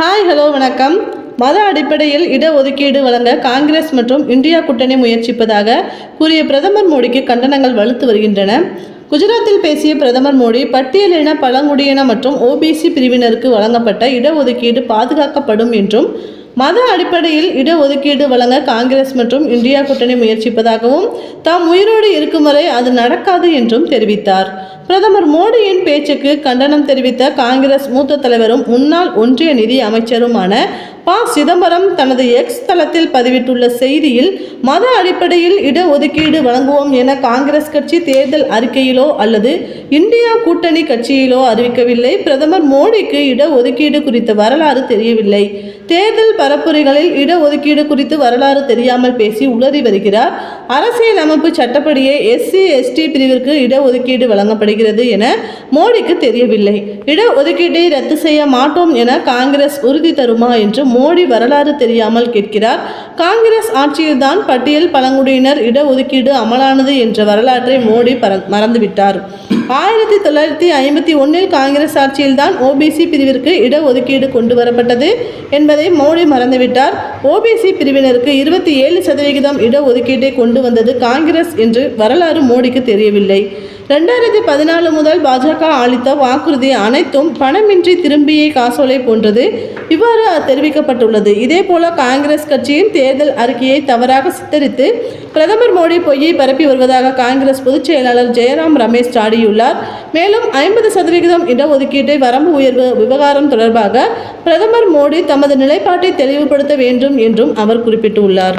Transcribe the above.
Hi hello வணக்கம். மத அடிப்படையில் இடஒதுக்கீடு வழங்க காங்கிரஸ் மற்றும் இந்தியா கூட்டணி முயற்சிப்பதாக கூறிய பிரதமர் மோடிக்கு கண்டனங்கள் வலுத்து வருகின்றன. குஜராத்தில் பேசிய பிரதமர் மோடி பட்டியலின பழங்குடியின மற்றும் ஓபிசி பிரிவினருக்கு வழங்கப்பட்ட இடஒதுக்கீடு பாதுகாக்கப்படும் என்றும் மத அடிப்படையில் இடஒதுக்கீடு வழங்க காங்கிரஸ் மற்றும் இந்தியா கூட்டணி முயற்சிப்பதாகவும் தாம் உயிரோடு இருக்கும் வரை அது நடக்காது என்றும் தெரிவித்தார். பிரதமர் மோடியின் பேச்சுக்கு கண்டனம் தெரிவித்த காங்கிரஸ் மூத்த தலைவரும் முன்னாள் ஒன்றிய நிதி அமைச்சருமான ப சிதம்பரம் தனது எக்ஸ் தளத்தில் பதிவிட்டுள்ள செய்தியில் மத அடிப்படையில் இடஒதுக்கீடு வழங்குவோம் என காங்கிரஸ் கட்சி தேர்தல் அறிக்கையிலோ அல்லது இந்தியா கூட்டணி கட்சியிலோ அறிவிக்கவில்லை. பிரதமர் மோடிக்கு இடஒதுக்கீடு குறித்த வரலாறு தெரியவில்லை. தேர்தல் பரப்புரைகளில் இடஒதுக்கீடு குறித்து வரலாறு தெரியாமல் பேசி உளறி வருகிறார். அரசியலமைப்பு சட்டப்படியே எஸ்சி எஸ்டி பிரிவிற்கு இடஒதுக்கீடு வழங்கப்படுகிறது என மோடிக்கு தெரியவில்லை. இடஒதுக்கீட்டை ரத்து செய்ய மாட்டோம் என காங்கிரஸ் உறுதி தருமா? என்று மோடி வரலாறு தெரியாமல் கேட்கிறார். காங்கிரஸ் ஆட்சியில்தான் பட்டியல் பழங்குடியினர் இடஒதுக்கீடு அமலானது என்ற வரலாற்றை மோடி பர- மறந்துவிட்டார். ஆயிரத்தி தொள்ளாயிரத்தி ஐம்பத்தி ஒன்றில் காங்கிரஸ் ஆட்சியில்தான் ஓபிசி பிரிவிற்கு இடஒதுக்கீடு கொண்டு வரப்பட்டது என்பதை மோடி மறந்துவிட்டார். ஓபிசி பிரிவினருக்கு இருபத்தி ஏழு சதவிகிதம் இடஒதுக்கீட்டை கொண்டு வந்தது காங்கிரஸ் என்று வரலாறு மோடிக்கு தெரியவில்லை. ரெண்டாயிரத்தி பதினாலு முதல் பாஜக அளித்த வாக்குறுதி அனைத்தும் பணமின்றி திரும்பிய காசோலை போன்றது இவ்வாறு தெரிவிக்கப்பட்டுள்ளது. இதேபோல காங்கிரஸ் கட்சியின் தேர்தல் அறிக்கையை தவறாக சித்தரித்து பிரதமர் மோடி பொய்யை பரப்பி வருவதாக காங்கிரஸ் பொதுச் செயலாளர் ஜெயராம் ரமேஷ் சாடியுள்ளார். மேலும் ஐம்பது சதவிகிதம் இடஒதுக்கீட்டை வரம்பு உயர்வு விவகாரம் தொடர்பாக பிரதமர் மோடி தமது நிலைப்பாட்டை தெளிவுபடுத்த வேண்டும் என்றும் அவர் குறிப்பிட்டுள்ளார்.